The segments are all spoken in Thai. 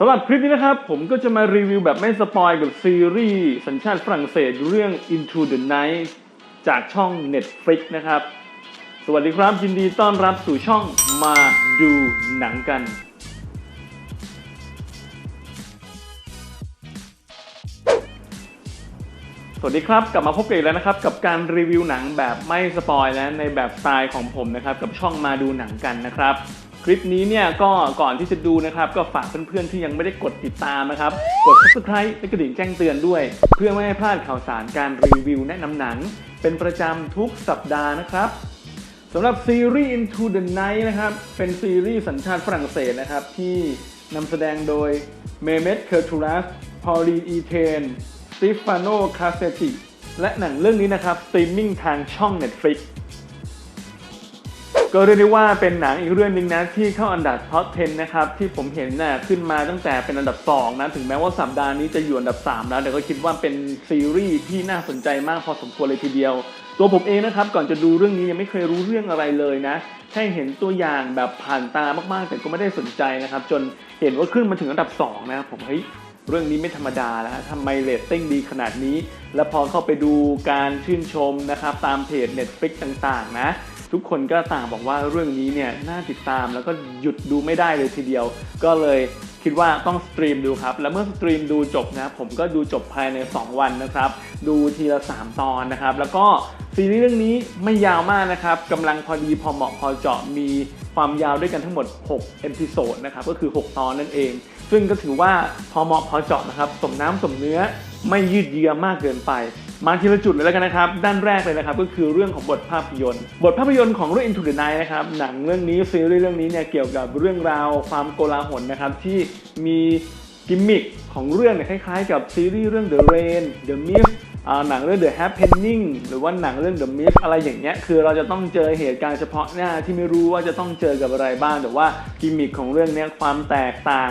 สำหรับคลิปนี้นะครับ ผมก็จะมารีวิวแบบไม่สปอยกับซีรีส์สัญชาติฝรั่งเศสเรื่อง Into the Night จากช่อง Netflix นะครับ สวัสดีครับยินดีต้อนรับสู่ช่องมาดูหนังกัน สวัสดีครับ กลับมาพบกันอีกแล้วนะครับ กับการรีวิวหนังแบบไม่สปอยและในแบบสไตล์ของผมนะครับ กับช่องมาดูหนังกันนะครับ คลิปนี้เนี่ยก็ก่อนที่จะดูนะครับ ก็ฝากเพื่อนๆที่ยังไม่ได้กดติดตามนะครับ กด subscribe และกระดิ่งแจ้งเตือนด้วย เพื่อไม่ให้พลาดข่าวสารการรีวิวแนะนำหนัง เป็นประจำทุกสัปดาห์นะครับสำหรับซีรีส์ Into the Night นะครับเป็นซีรีส์สัญชาติฝรั่งเศสนะครับที่นำแสดงโดยเมเมตเคอร์ทูรัสพอลีอีเทน สติฟานโนคาเซติและหนังเรื่องนี้นะครับสตรีมมิ่งทางช่อง Netflix ก็เรียกได้ว่าเป็นหนังอีกเรื่องหนึ่งนะที่เข้าอันดับท็อป 10 นะครับ ที่ผมเห็นน่ะขึ้นมาตั้งแต่เป็นอันดับ 2 นะ ถึงแม้ว่าสัปดาห์นี้จะอยู่อันดับ 3 แล้วแต่ก็คิดว่าเป็นซีรีส์ที่น่าสนใจมากพอสมควรเลยทีเดียว ตัวผมเองนะครับ ก่อนจะดูเรื่องนี้ยังไม่เคยรู้เรื่องอะไรเลยนะแค่เห็นตัวอย่างแบบผ่านตามากๆ แต่ก็ไม่ได้สนใจนะครับ จนเห็นว่าขึ้นมาถึงอันดับ 2 นะครับผมเฮ้ย เรื่องนี้ไม่ธรรมดาแล้วทำไมเรตติ้งดีขนาดนี้ และพอเข้าไปดูการชื่นชมนะครับตามเพจ Netflix ต่างๆ นะ ทุกคนก็ต่างบอกว่าเรื่องนี้เนี่ยน่าติดตามแล้วก็หยุดดูไม่ได้เลยทีเดียว ก็เลยคิดว่าต้องสตรีมดูครับ และเมื่อสตรีมดูจบนะผมก็ดูจบภายใน 2 วันนะครับ ดูทีละ 3 ตอนนะครับ แล้วก็ซีรีส์เรื่องนี้ไม่ยาวมากนะครับกำลังพอดีพอเหมาะพอเจาะมีความยาวด้วยกันทั้งหมด6เอพิโซดนะครับก็คือ 6 ตอนนั่นเอง ซึ่งก็ถือว่าพอเหมาะพอเจาะนะครับ สมน้ำสมเนื้อไม่ยืดเยื้อมากเกินไป มาทีละจุดเลยแล้วกันนะครับ ด้านแรกเลยนะครับก็คือเรื่องของบทภาพยนตร์ บทภาพยนตร์ของเรื่อง Into the Night นะครับหนังเรื่องนี้ซีรีส์เรื่องนี้เนี่ยเกี่ยวกับเรื่องราวความโกลาหลนะครับที่มีกิมมิคของเรื่องเนี่ยคล้ายๆ กับซีรีส์เรื่อง The Rain The Mist หนังเรื่อง The Happening หรือว่าหนังเรื่อง The Mist อะไรอย่างเงี้ยคือเราจะต้องเจอเหตุการณ์เฉพาะหน้าที่ไม่รู้ว่าจะต้องเจอกับอะไรบ้าง แต่ว่ากิมมิคของเรื่องนี้ความแตกต่าง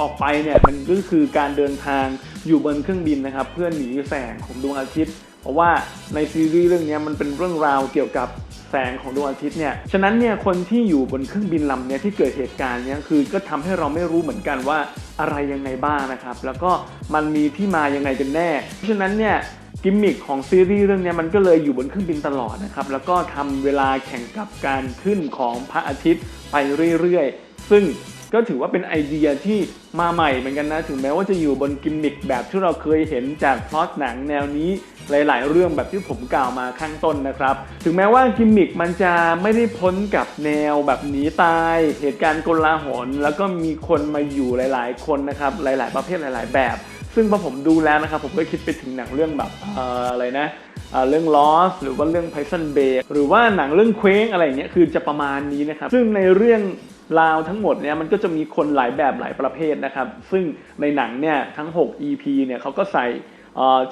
ออกไปเนี่ยมันก็คือการเดินทางอยู่บนเครื่องบินนะครับเพื่อหนีแสงของดวงอาทิตย์ เพราะว่าในซีรีส์เรื่องนี้มันเป็นเรื่องราวเกี่ยวกับแสงของดวงอาทิตย์เนี่ย ฉะนั้นเนี่ยคนที่อยู่บนเครื่องบินลำเนี้ยที่เกิดเหตุการณ์เนี้ยคือก็ทำให้เราไม่รู้เหมือนกันว่าอะไรยังไงบ้างนะครับ แล้วก็มันมีที่มายังไงกันแน่ ฉะนั้นเนี่ย กิมมิคของซีรีส์เรื่องนี้มันก็เลยอยู่บนเครื่องบินตลอดนะครับ แล้วก็ทำเวลาแข่งกับการขึ้นของพระอาทิตย์ไปเรื่อยๆ ซึ่งก็ถือว่าเป็นไอเดียที่มาใหม่เหมือนกันนะ ถึงแม้ว่าจะอยู่บนกิมมิคแบบที่เราเคยเห็นจากพล็อตหนังแนวนี้หลาย ๆ เรื่องแบบที่ผมกล่าวมาข้างต้นนะครับ ถึงแม้ว่ากิมมิคมันจะไม่ได้พ้นกับแนวแบบหนีตาย เหตุการณ์กลาหลแล้วก็มีคนมาอยู่หลาย ๆ คนนะครับ หลาย ๆ ประเภทหลาย ๆ แบบ ซึ่งพอผมดูแล้วนะครับ ผมก็คิดไปถึงหนังเรื่องแบบอะไรนะเรื่อง Lost หรือว่าเรื่อง Prison Break หรือว่าหนังเรื่องเคว้งอะไรอย่างเงี้ยคือจะประมาณนี้นะครับ ซึ่งในเรื่องราวทั้งหมดเนี่ยมันก็จะมีคนหลายแบบหลายประเภทนะครับ ซึ่งในหนังเนี่ยทั้ง 6 EP เนี่ยเขาก็ใส่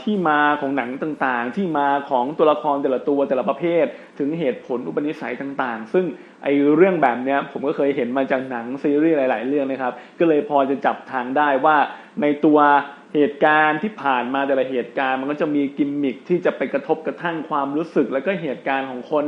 ที่มาของหนังต่างๆ ที่มาของตัวละครแต่ละตัวแต่ละประเภท ถึงเหตุผลอุปนิสัยต่างๆ ซึ่งไอเรื่องแบบเนี้ยผมก็เคยเห็นมาจากหนังซีรีส์หลาย ๆ เรื่องนะครับ ก็เลยพอจะจับทางได้ว่าในตัว เหตุการณ์ที่ผ่านมาแต่ละเหตุการณ์มันก็จะมีกิมมิคที่จะไปกระทบกระทั่งความรู้สึก แล้วก็เหตุการณ์ของคน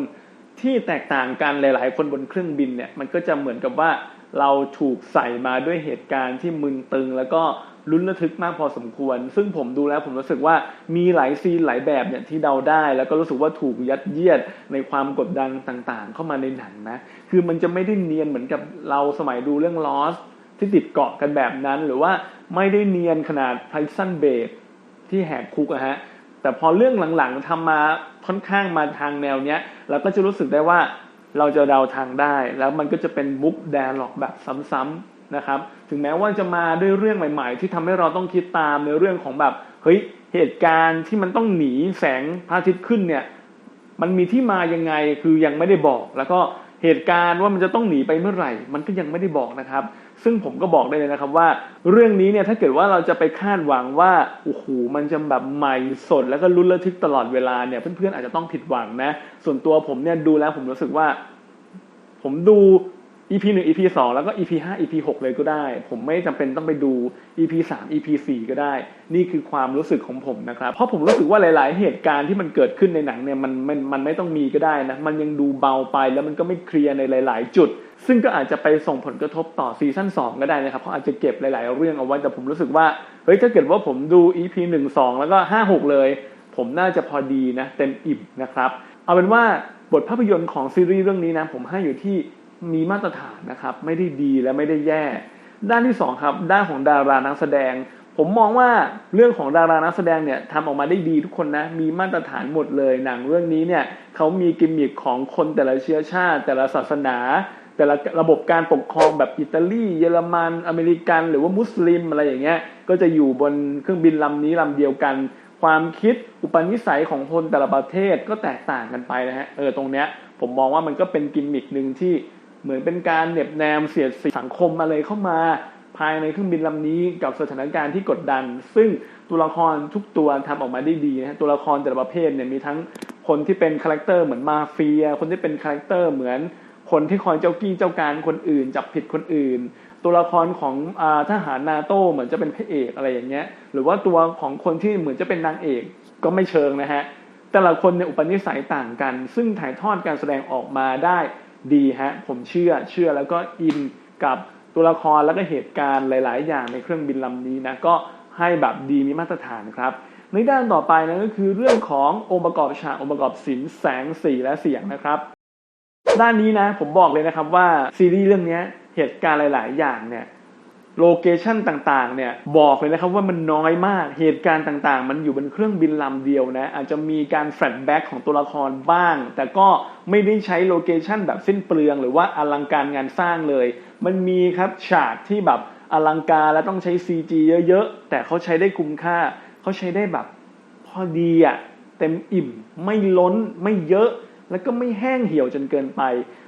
ที่แตกต่างกันหลาย ๆ คนบนเครื่องบินเนี่ยมันก็จะเหมือนกับว่าเราถูกใส่มาด้วยเหตุการณ์ที่มึนตึง แล้วก็ลุ้นระทึกมากพอสมควร ซึ่งผมดูแล้วผมรู้สึกว่ามีหลายซีนหลายแบบเนี่ยที่เดาได้ แล้วก็รู้สึกว่าถูกยัดเยียดในความกดดันต่างๆ เข้ามาในหนังนะ คือมันจะไม่ได้เนียนเหมือนกับเราสมัยดูเรื่อง Lost ที่ติดเกาะกันแบบนั้น หรือว่าไม่ได้เนียนขนาด Prison Break ที่แหกคุกอะฮะแต่พอเรื่องหลังๆทำมาค่อนข้างมาทางแนวเนี้ยเราก็จะรู้สึกได้ว่าเราจะเดาทางได้ แล้วมันก็จะเป็นบุ๊กแดร์ล็อกแบบซ้ำๆนะครับถึงแม้ว่าจะมาด้วยเรื่องใหม่ ๆ ที่ทำให้เราต้องคิดตามในเรื่องของแบบเฮ้ยเหตุการณ์ที่มันต้องหนีแสงพระอาทิตย์ขึ้นเนี่ยมันมีที่มายังไงคือยังไม่ได้บอก แล้วก็เหตุการณ์ว่ามันจะต้องหนีไปเมื่อไหร่ มันก็ยังไม่ได้บอกนะครับ ซึ่งผมก็บอกได้เลยนะครับว่า เรื่องนี้เนี่ยถ้าเกิดว่าเราจะไปคาดหวังว่าโอ้โหมันจะแบบใหม่สดแล้วก็ลุ้นระทึกตลอดเวลาเนี่ยเพื่อนๆอาจจะต้องผิดหวังนะ ส่วนตัวผมเนี่ยดูแล้วผมรู้สึกว่า ผมดู EP 1 EP 2แล้วก็ EP 5 EP 6เลยก็ได้ ผมไม่จำเป็นต้องไปดู EP 3 EP 4ก็ได้ นี่คือความรู้สึกของผมนะครับ เพราะผมรู้สึกว่าหลาย ๆ เหตุการณ์ที่มันเกิดขึ้นในหนังเนี่ยมันมันมันไม่ต้องมีก็ได้นะ มันยังดูเบาไปแล้วมันก็ไม่เคลียร์ในหลาย ๆ จุด ซึ่งก็อาจจะไปส่งผลกระทบต่อซีซั่น2ก็ได้นะครับเพราะอาจจะเก็บหลาย ๆ เรื่องเอาไว้แต่ผมรู้สึกว่าเฮ้ยถ้าเกิดว่าผมดู EP 1 2แล้วก็5 6เลย ผมน่าจะพอดีนะเต็มอิ่มนะครับเอาเป็นว่าบทภาพยนตร์ของซีรีส์เรื่องนี้นะผมให้อยู่ที่ มีมาตรฐานนะครับ ไม่ได้ดีและไม่ได้แย่ ด้านที่สองครับด้านของดารานักแสดง ผมมองว่าเรื่องของดารานักแสดงเนี่ยทำออกมาได้ดีทุกคนนะมีมาตรฐานหมดเลยหนังเรื่องนี้เนี่ยเขามีกิมมิคของคนแต่ละเชื้อชาติ แต่ละศาสนา แต่ละระบบการปกครองแบบอิตาลี เยอรมันอเมริกัน หรือว่ามุสลิมอะไรอย่างเงี้ยก็จะอยู่บนเครื่องบินลำนี้ลำเดียวกันความคิดอุปนิสัยของคนแต่ละประเทศก็แตกต่างกันไปนะฮะเออตรงเนี้ยผมมองว่ามันก็เป็นกิมมิคหนึ่งที่ เหมือนเป็นการเหน็บแนมเสียดสีสังคมอะไรเข้ามา ภายในเครื่องบินลำนี้กับสถานการณ์ที่กดดัน ซึ่งตัวละครทุกตัวทำออกมาได้ดีนะฮะตัวละครแต่ละประเภทเนี่ยมีทั้งคนที่เป็นคาแรคเตอร์เหมือนมาเฟีย คนที่เป็นคาแรคเตอร์เหมือนคนที่คอยเจ้ากี้เจ้าการคนอื่น จับผิดคนอื่น ตัวละครของอทหารนาโต้เหมือนจะเป็นพระเอกอะไรอย่างเงี้ย หรือว่าตัวของคนที่เหมือนจะเป็นนางเอกก็ไม่เชิงนะฮะแต่ละคนในยอุปนิสัยต่างกัน ซึ่งถ่ายทอดการแสดงออกมาได้ ดีฮะ ผมเชื่อเชื่อแล้วก็อินกับตัวละครแล้วก็เหตุการณ์หลาย ๆ อย่างในเครื่องบินลำนี้นะก็ให้แบบดีมีมาตรฐานครับ ในด้านต่อไปนะก็คือเรื่องขององค์ประกอบฉากองค์ประกอบศิลป์แสงสีและเสียงนะครับ ด้านนี้นะผมบอกเลยนะครับว่าซีรีส์เรื่องนี้เหตุการณ์หลาย ๆ อย่างเนี่ย โลเคชันต่างๆเนี่ยบอกเลยนะครับว่ามันน้อยมากเหตุการณ์ต่างๆ มันอยู่บนเครื่องบินลำเดียวนะอาจจะมีการแฟลชแบ็กของตัวละครบ้าง แต่ก็ไม่ได้ใช้โลเคชันแบบสิ้นเปลือง หรือว่าอลังการงานสร้างเลย มันมีครับฉากที่แบบอลังการและต้องใช้ CG เยอะๆ แต่เขาใช้ได้คุ้มค่า เขาใช้ได้แบบพอดีอะเต็มอิ่มไม่ล้นไม่เยอะ แล้วก็ไม่แห้งเหี่ยวจนเกินไป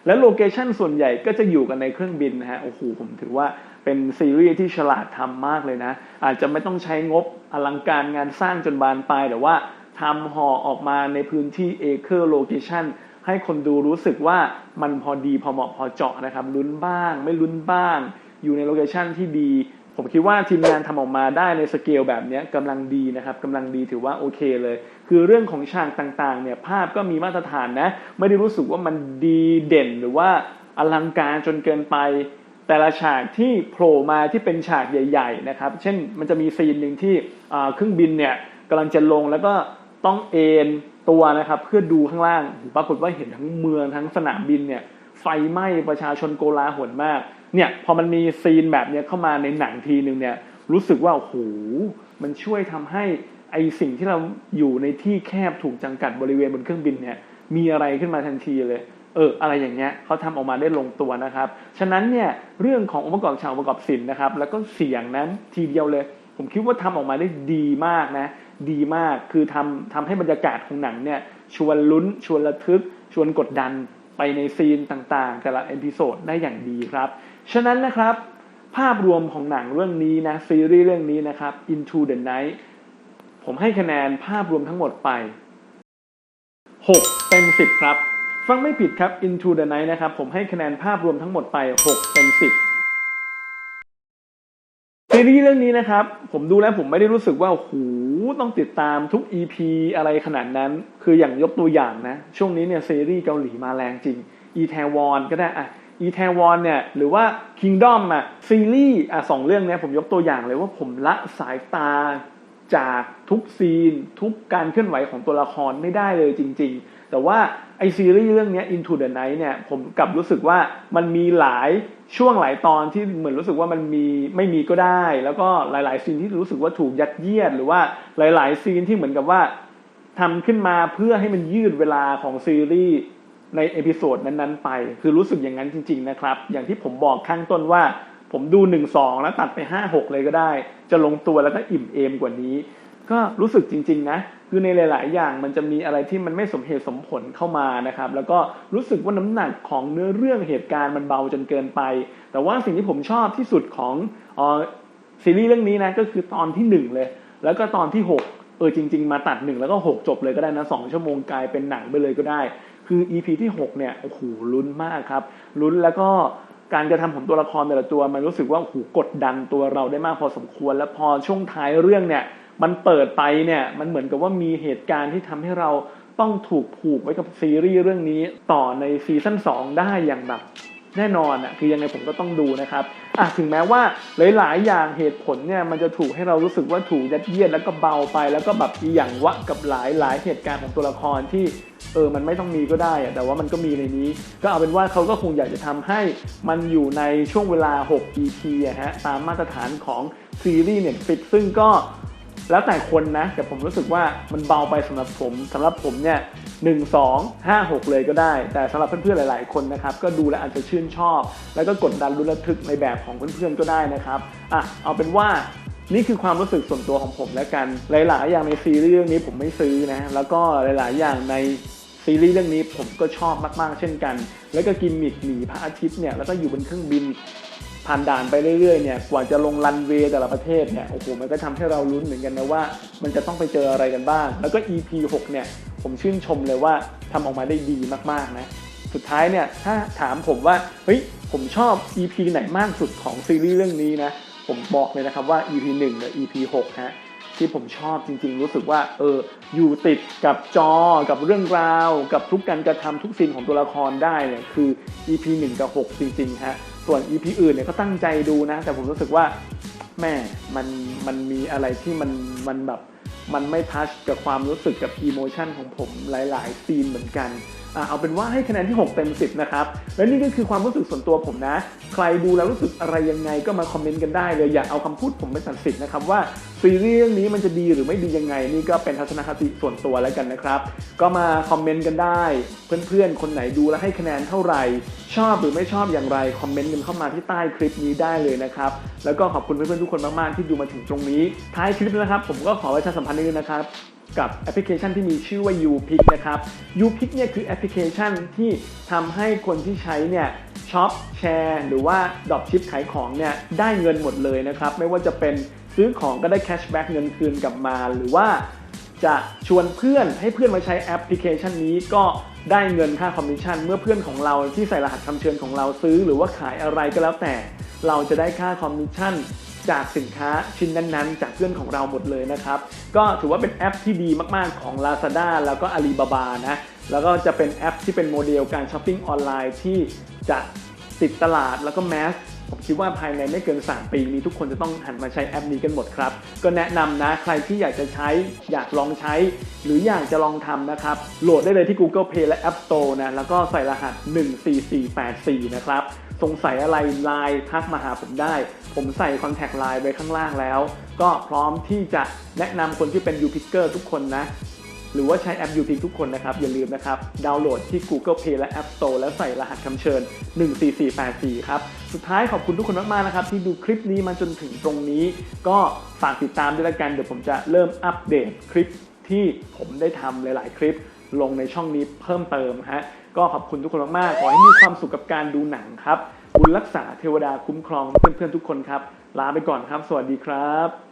และโลเคชันส่วนใหญ่ก็จะอยู่กันในเครื่องบินนะฮะโอ้โหผมถือว่า เป็นซีรีส์ที่ฉลาดทำมากเลยนะ อาจจะไม่ต้องใช้งบอลังการงานสร้างจนบานปลายแต่ว่าทำห่อออกมาในพื้นที่เอเคอร์โลเคชันให้คนดูรู้สึกว่ามันพอดีพอเหมาะพอเจาะนะครับลุ้นบ้าง ไม่ลุ้นบ้าง อยู่ในโลเคชันที่ดี ผมคิดว่าทีมงานทำออกมาได้ในสเกลแบบนี้กำลังดีนะครับกำลังดีถือว่าโอเคเลย คือเรื่องของฉากต่างๆเนี่ยภาพก็มีมาตรฐานนะ ไม่ได้รู้สึกว่ามันดีเด่นหรือว่าอลังการจนเกินไป แต่ละฉากที่โผล่มาที่เป็นฉากใหญ่ ๆ นะครับ เช่นมันจะมีซีนหนึ่งที่เครื่องบินเนี่ยกำลังจะลงแล้วก็ต้องเอนตัวนะครับ เพื่อดูข้างล่างปรากฏว่าเห็นทั้งเมืองทั้งสนามบินเนี่ยไฟไหม้ประชาชนโกลาหลมากเนี่ยพอมันมีซีนแบบเนี้ยเข้ามาในหนังทีหนึ่งเนี่ยรู้สึกว่าโอ้โหมันช่วยทำให้ไอสิ่งที่เราอยู่ในที่แคบถูกจำกัดบริเวณบนเครื่องบินเนี่ยมีอะไรขึ้นมาทันทีเลย เอออะไรอย่างเงี้ยเขาทำออกมาได้ลงตัวนะครับ ฉะนั้นเนี่ยเรื่องขององค์ประกอบฉากองค์ประกอบศิลป์นะครับ แล้วก็เสียงนั้นทีเดียวเลย ผมคิดว่าทำออกมาได้ดีมากนะ ดีมากคือทำทำให้บรรยากาศของหนังเนี่ยชวนลุ้นชวนระทึก ชวนกดดันไปในซีนต่างๆ แต่ละเอพิโซดได้อย่างดีครับ ฉะนั้นนะครับ ภาพรวมของหนังเรื่องนี้นะซีรีส์เรื่องนี้นะครับ Into the Night ผมให้คะแนนภาพรวมทั้งหมดไป 6 เต็ม 10 ครับ ฟังไม่ผิดครับ Into the Night นะครับ ผมให้คะแนนภาพรวมทั้งหมดไป 6 เต็ม 10 ซีรีส์เรื่องนี้นะครับ ผมดูแล้วผมไม่ได้รู้สึกว่าโอ้โหต้องติดตามทุก EP อะไรขนาดนั้น คืออย่างยกตัวอย่างนะ ช่วงนี้เนี่ยซีรีส์เกาหลีมาแรงจริง e t a w o n ก็ได้อะ e t a w o n เนี่ยหรือว่า Kingdom อะซีรีส์อะสองเรื่องเนี้ยผมยกตัวอย่างเลยว่าผมละสายตาจากทุกซีน ทุกการเคลื่อนไหวของตัวละครไม่ได้เลยจริง ๆ แต่ว่า ไอซีรีส์เรื่องนี้ Into the Night เนี่ยผมกลับรู้สึกว่ามันมีหลายช่วงหลายตอนที่เหมือนรู้สึกว่ามันมีไม่มีก็ได้ แล้วก็หลาย ๆ ซีนที่รู้สึกว่าถูกยัดเยียด หรือว่าหลาย ๆ ซีนที่เหมือนกับว่าทำขึ้นมาเพื่อให้มันยืดเวลาของซีรีส์ในเอพิโซดนั้นๆไป คือรู้สึกอย่างนั้นจริง ๆ นะครับ อย่างที่ผมบอกข้างต้นว่า ผมดู 1 2 แล้วตัดไป 5 6 เลยก็ได้ จะลงตัวแล้วก็อิ่มเอมกว่านี้ ก็รู้สึกจริง ๆ นะ คือในหลาย ๆ อย่างมันจะมีอะไรที่มันไม่สมเหตุสมผลเข้ามานะครับ แล้วก็รู้สึกว่าน้ำหนักของเนื้อเรื่องเหตุการณ์มันเบาจนเกินไป แต่ว่าสิ่งที่ผมชอบที่สุดของออซีรีส์เรื่องนี้นะก็คือตอนที่ 1 เลย แล้วก็ตอนที่ 6 เออจริง ๆ มาตัด 1 แล้วก็ 6 จบเลยก็ได้นะสองชั่วโมงกลายเป็นหนังไปเลยก็ได้ คือ EP ที่ 6 เนี่ยโอ้โหลุ้นมากครับลุ้นแล้วก็การกระทำของตัวละครแต่ละตัว มันรู้สึกว่าโอ้โหกดดันตัวเราได้มากพอสมควร แล้วพอช่วงท้ายเรื่องเนี่ย มันเปิดไปเนี่ยมันเหมือนกับว่ามีเหตุการณ์ที่ทำให้เราต้องถูกผูกไว้กับซีรีส์เรื่องนี้ต่อในซีซั่น2ได้อย่างแบบแน่นอนอะคือยังไงผมก็ต้องดูนะครับอะถึงแม้ว่าหลาย ๆ อย่างเหตุผลเนี่ยมันจะถูกให้เรารู้สึกว่าถูกยัดเยียดแล้วก็เบาไป แล้วก็แบบอีหยังวะกับหลายหลายเหตุการณ์ของตัวละครที่เออมันไม่ต้องมีก็ได้อะแต่ว่ามันก็มีในนี้ ก็เอาเป็นว่าเขาก็คงอยากจะทำให้มันอยู่ในช่วงเวลา 6 EP อะฮะตามมาตรฐานของซีรีส์เน็ตฟิกซึ่งก็ แล้วแต่คนนะ แต่ผมรู้สึกว่ามันเบาไปสำหรับผมสำหรับผมเนี่ยหนึ่งสองห้าหกเลยก็ได้ แต่สำหรับเพื่อนๆหลาย ๆคนนะครับก็ดูแลอาจจะชื่นชอบ แล้วก็กดดันรุนระทึกในแบบของเพื่อนๆก็ได้นะครับอะเอาเป็นว่านี่คือความรู้สึกส่วนตัวของผมแล้วกัน หลาย ๆ อย่างในซีรีส์เรื่องนี้ผมไม่ซื้อนะ แล้วก็หลาย ๆ อย่างในซีรีส์เรื่องนี้ผมก็ชอบมาก ๆ เช่นกัน แล้วก็กินหมิกหนีพระอาทิตย์เนี่ย แล้วก็อยู่บนเครื่องบิน ผ่านด่านไปเรื่อยๆเนี่ยกว่าจะลงรันเวย์แต่ละประเทศเนี่ยโอ้โหมันก็ทำให้เราลุ้นเหมือนกันนะว่า มันจะต้องไปเจออะไรกันบ้าง แล้วก็ EP 6เนี่ยผมชื่นชมเลยว่าทำออกมาได้ดีมากๆนะสุดท้ายเนี่ยถ้าถามผมว่าเฮ้ยผมชอบ EP ไหนมากสุดของซีรีส์เรื่องนี้นะผมบอกเลยนะครับว่า EP 1กับ EP 6ฮะที่ผมชอบจริงๆ รู้สึกว่าเอออยู่ติดกับจอกับเรื่องราว กับทุกการกระทำทุกซีนของตัวละครได้เนี่ยคือ EP 1กับ 6 จริงๆฮะ ส่วน EP อื่นเนี่ยก็ตั้งใจดูนะ แต่ผมรู้สึกว่าแม่มันมันมีอะไรที่มันมันแบบมันไม่ทัชกับความรู้สึกกับอีโมชันของผมหลาย ๆ ซีนเหมือนกัน เอาเป็นว่าให้คะแนนที่ 6 เต็ม 10 นะครับ และนี่ก็คือความรู้สึกส่วนตัวผมนะ ใครดูแล้วรู้สึกอะไรยังไงก็มาคอมเมนต์กันได้เลย อย่าเอาคำพูดผมไปตัดสินนะครับว่าซีรีส์เรื่องนี้มันจะดีหรือไม่ดียังไง นี่ก็เป็นทัศนคติส่วนตัวแล้วกันนะครับ ก็มาคอมเมนต์กันได้ เพื่อนๆ คนไหนดูแล้วให้คะแนนเท่าไหร่ ชอบหรือไม่ชอบอย่างไร คอมเมนต์กันเข้ามาที่ใต้คลิปนี้ได้เลยนะครับ แล้วก็ขอบคุณเพื่อนๆทุกคนมากๆที่ดูมาถึงตรงนี้ ท้ายคลิปนะครับ ผมก็ขอประชาสัมพันธ์นิดนึงนะครับ กับแอปพลิเคชันที่มีชื่อว่า YouPick นะครับ YouPick เนี่ยคือแอปพลิเคชันที่ทำให้คนที่ใช้เนี่ยช็อปแชร์หรือว่าดรอปชิปขายของเนี่ยได้เงินหมดเลยนะครับ ไม่ว่าจะเป็นซื้อของก็ได้แคชแบ็กเงินคืนกลับมา หรือว่าจะชวนเพื่อนให้เพื่อนมาใช้แอปพลิเคชันนี้ก็ได้เงินค่าคอมมิชชั่นเมื่อเพื่อนของเราที่ใส่รหัสคำเชิญของเราซื้อ หรือว่าขายอะไรก็แล้วแต่ เราจะได้ค่าคอมมิชชั่น จากสินค้าชิ้นนั้นๆ จากเพื่อนของเราหมดเลยนะครับ ก็ถือว่าเป็นแอปที่ดีมากๆของ Lazada แล้วก็ Alibaba นะ แล้วก็จะเป็นแอปที่เป็นโมเดลการช้อปปิ้งออนไลน์ที่จะติดตลาดแล้วก็แมสผมคิดว่าภายในไม่เกิน 3 ปีนี้ทุกคนจะต้องหันมาใช้แอปนี้กันหมดครับ ก็แนะนำนะใครที่อยากจะใช้อยากลองใช้ หรืออยากจะลองทำนะครับ โหลดได้เลยที่ Google Play และ App Store นะแล้วก็ใส่รหัส 14484 นะครับ สงสัยอะไรไลน์ทักมาหาผมได้ ผมใส่คอนแทคไลน์ไว้ข้างล่างแล้ว ก็พร้อมที่จะแนะนำคนที่เป็น u p i c k e r ทุกคนนะ หรือว่าใช้แอป u p i c ทุกคนนะครับ อย่าลืมนะครับ ดาวน์โหลดที่ Google Play และ App Store แล้วใส่รหัสคำเชิญ 14484 ครับ สุดท้ายขอบคุณทุกคนมากๆนะครับ ที่ดูคลิปนี้มาจนถึงตรงนี้ ก็ฝากติดตามด้วยละกัน เดี๋ยวผมจะเริ่มอัปเดตคลิปที่ผมได้ทำหลาย ๆ คลิปลงในช่องนี้เพิ่มเติมฮะ ก็ขอบคุณทุกคนมากๆ ขอให้มีความสุขกับการดูหนังครับบุญรักษาเทวดาคุ้มครองเพื่อนๆทุกคนครับ ลาไปก่อนครับ สวัสดีครับ